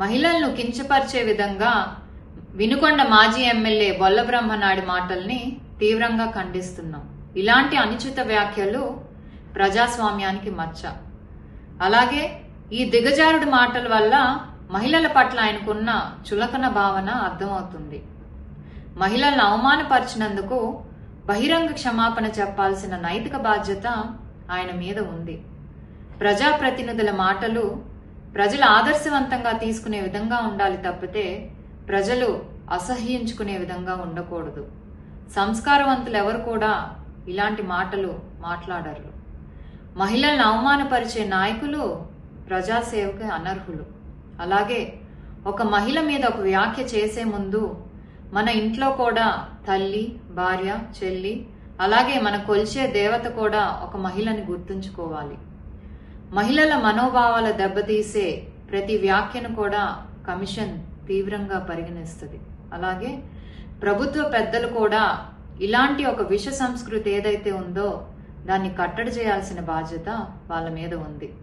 మహిళలను కించపరిచే విధంగా వినుకొండ మాజీ ఎమ్మెల్యే బొల్లబ్రహ్మనాయుడు మాటల్ని తీవ్రంగా ఖండిస్తున్నాం. ఇలాంటి అనుచిత వ్యాఖ్యలు ప్రజాస్వామ్యానికి మచ్చ. అలాగే ఈ దిగజారుడు మాటల వల్ల మహిళల పట్ల ఆయనకున్న చులకన భావన అర్థమవుతుంది. మహిళలను అవమానపరిచినందుకు బహిరంగ క్షమాపణ చెప్పాల్సిన నైతిక బాధ్యత ఆయన మీద ఉంది. ప్రజాప్రతినిధుల మాటలు ప్రజలు ఆదర్శవంతంగా తీసుకునే విధంగా ఉండాలి తప్పితే ప్రజలు అసహ్యించుకునే విధంగా ఉండకూడదు. సంస్కారవంతులు ఎవరు కూడా ఇలాంటి మాటలు మాట్లాడరు. మహిళలను అవమానపరిచే నాయకులు ప్రజాసేవకి అనర్హులు. అలాగే ఒక మహిళ మీద ఒక వ్యాఖ్య చేసే ముందు మన ఇంట్లో కూడా తల్లి భార్య చెల్లి అలాగే మన కొలిచే దేవత కూడా ఒక మహిళని గుర్తుంచుకోవాలి. మహిళల మనోభావాల దెబ్బతీసే ప్రతి వ్యాఖ్యను కూడా కమిషన్ తీవ్రంగా పరిగణిస్తుంది. అలాగే ప్రభుత్వ పెద్దలు కూడా ఇలాంటి ఒక విష సంస్కృతి ఏదైతే ఉందో దాన్ని కట్టడి చేయాల్సిన బాధ్యత వాళ్ళ మీద ఉంది.